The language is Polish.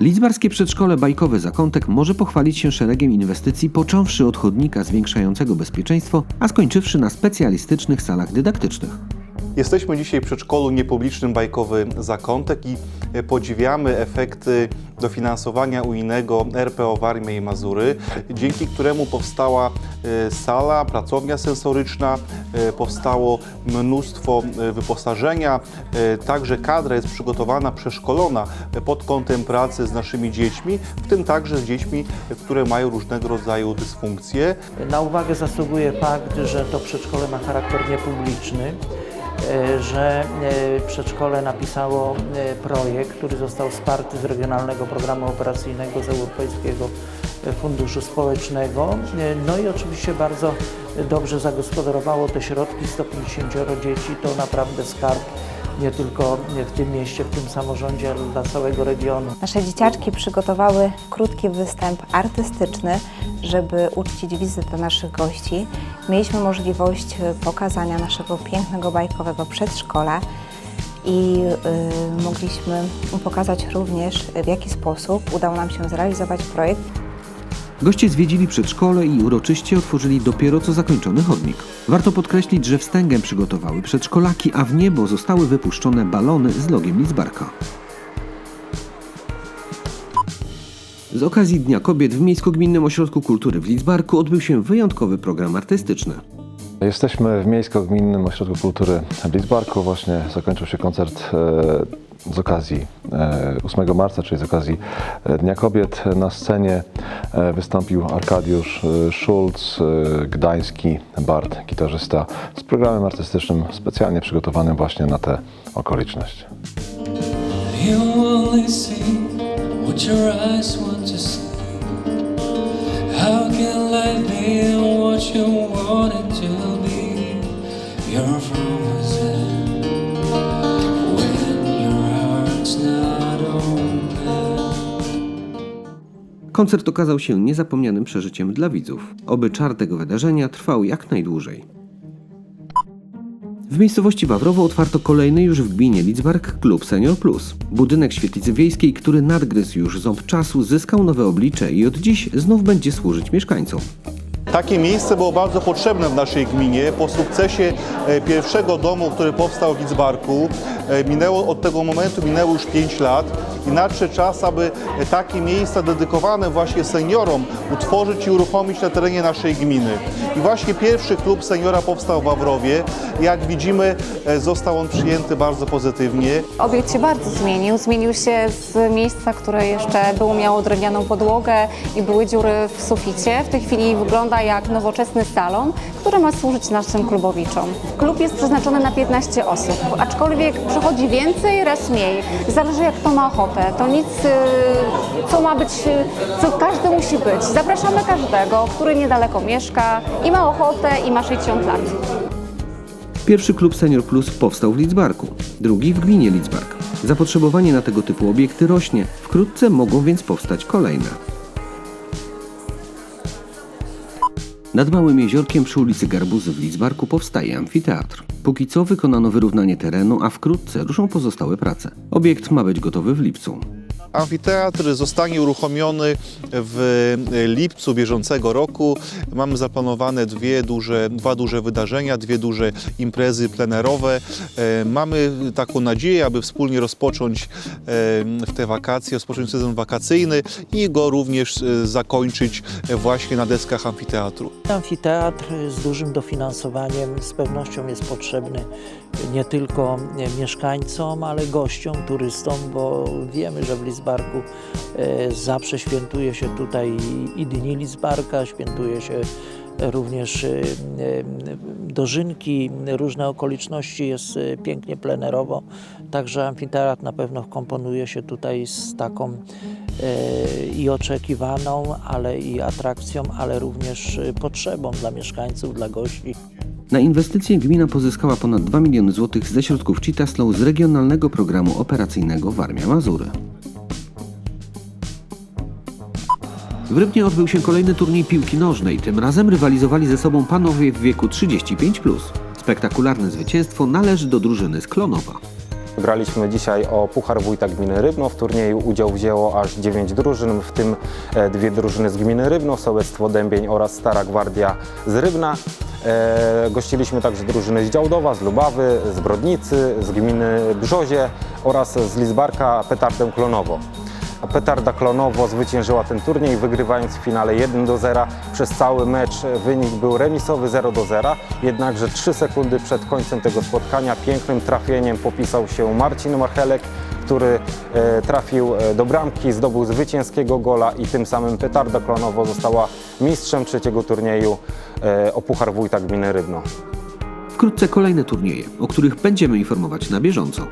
Lidzbarskie przedszkole bajkowe Zakątek może pochwalić się szeregiem inwestycji, począwszy od chodnika zwiększającego bezpieczeństwo, a skończywszy na specjalistycznych salach dydaktycznych. Jesteśmy dzisiaj w przedszkolu niepublicznym Bajkowy Zakątek i e, podziwiamy efekty dofinansowania unijnego RPO Warmia i Mazury, dzięki któremu powstała e, sala, pracownia sensoryczna, e, powstało mnóstwo wyposażenia, także kadra jest przygotowana, przeszkolona pod kątem pracy z naszymi dziećmi, w tym także z dziećmi, które mają różnego rodzaju dysfunkcje. Na uwagę zasługuje fakt, że to przedszkole ma charakter niepubliczny, że e, przedszkole napisało e, projekt, który został wsparty z Regionalnego Programu Operacyjnego z Europejskiego e, Funduszu Społecznego. E, No i oczywiście bardzo dobrze zagospodarowało te środki, 150 dzieci to naprawdę skarb nie tylko w tym mieście, w tym samorządzie, ale dla całego regionu. Nasze dzieciaczki przygotowały krótki występ artystyczny, żeby uczcić wizytę naszych gości. Mieliśmy możliwość e, pokazania naszego pięknego bajkowego przedszkola i y, mogliśmy pokazać również, w jaki sposób udało nam się zrealizować projekt Goście zwiedzili przedszkole i uroczyście otworzyli dopiero co zakończony chodnik. Warto podkreślić, że wstęgę przygotowały przedszkolaki, a w niebo zostały wypuszczone balony z logiem Lidzbarka. Z okazji Dnia Kobiet w Miejsko-Gminnym Ośrodku Kultury w Lidzbarku odbył się wyjątkowy program artystyczny. Jesteśmy w Miejsko-Gminnym Ośrodku Kultury w Lidzbarku. Właśnie zakończył się koncert e, z okazji 8 marca, czyli z okazji e, Dnia Kobiet. Na scenie e, wystąpił Arkadiusz e, e, gdański Bart, gitarzysta, z programem artystycznym specjalnie przygotowanym właśnie na tę okoliczność. How can life be what you want it to be? You're frozen Koncert okazał się niezapomnianym przeżyciem dla widzów. Oby czar tego wydarzenia trwał jak najdłużej. W miejscowości Wawrowo otwarto kolejny już w gminie Lidzbark Klub Senior Plus. Budynek świetlicy wiejskiej, który nadgryzł już ząb czasu, zyskał nowe oblicze i od dziś znów będzie służyć mieszkańcom. Takie miejsce było bardzo potrzebne w naszej gminie. Po sukcesie e, pierwszego domu, który powstał w Lidzbarku, e, minęło od tego momentu minęło już 5 lat i nadszedł czas, aby takie miejsca dedykowane właśnie seniorom utworzyć i uruchomić na terenie naszej gminy. I właśnie pierwszy klub seniora powstał w Wawrowie. Jak widzimy, e, został on przyjęty bardzo pozytywnie. Obiekt się bardzo zmienił. Zmienił się z miejsca, które jeszcze było miało drewnianą podłogę i były dziury w suficie. W tej chwili wygląda jak nowoczesny salon, który ma służyć naszym klubowiczom. Klub jest przeznaczony na 15 osób, aczkolwiek przychodzi więcej, raz mniej. Zależy jak kto ma ochotę. To nic, y, co ma być, y, co każdy musi być. Zapraszamy każdego, który niedaleko mieszka i ma ochotę i ma 60 lat. Pierwszy klub Senior Plus powstał w Lidzbarku, drugi w gminie Lidzbark. Zapotrzebowanie na tego typu obiekty rośnie, wkrótce mogą więc powstać kolejne. Nad Małym Jeziorkiem przy ulicy Garbuzy w Lidzbarku powstaje amfiteatr. Póki co wykonano wyrównanie terenu, a wkrótce ruszą pozostałe prace. Obiekt ma być gotowy w lipcu. Amfiteatr zostanie uruchomiony w lipcu bieżącego roku. Mamy zaplanowane dwie duże, dwa duże wydarzenia, dwie duże imprezy plenerowe. E, Mamy taką nadzieję, aby wspólnie rozpocząć e, w te wakacje, rozpocząć sezon wakacyjny i go również e, zakończyć właśnie na deskach amfiteatru. Amfiteatr z dużym dofinansowaniem z pewnością jest potrzebny nie tylko mieszkańcom, ale gościom, turystom, bo wiemy, że w Lidzbarku e, zawsze świętuje się tutaj i Dni Lidzbarka, świętuje się również e, e, dożynki, różne okoliczności, jest pięknie plenerowo, także amfiteatr na pewno komponuje się tutaj z taką i oczekiwaną, ale i atrakcją, ale również potrzebą dla mieszkańców, dla gości. Na inwestycje gmina pozyskała ponad 2 miliony złotych ze środków Citaslow z regionalnego programu operacyjnego Warmia Mazury. W Rybnie odbył się kolejny turniej piłki nożnej. Tym razem rywalizowali ze sobą panowie w wieku 35+. Spektakularne zwycięstwo należy do drużyny z Klonowa. Graliśmy dzisiaj o Puchar Wójta Gminy Rybno. W turnieju udział wzięło aż 9 drużyn, w tym e, dwie drużyny z gminy Rybno, Sołectwo Dębień oraz Stara Gwardia z Rybna. E, gościliśmy także drużyny z Działdowa, z Lubawy, z Brodnicy, z gminy Brzozie oraz z Lizbarka Petardę Klonowo. A Petarda Klonowo zwyciężyła ten turniej, wygrywając w finale 1 do 0. Przez cały mecz wynik był remisowy 0 do 0, jednakże 3 sekundy przed końcem tego spotkania pięknym trafieniem popisał się Marcin Marchelek, który e, trafił e, do bramki, zdobył zwycięskiego gola i tym samym Petarda Klonowo została mistrzem trzeciego turnieju e, o Puchar Wójta Gminy Rybno. Wkrótce kolejne turnieje, o których będziemy informować na bieżąco.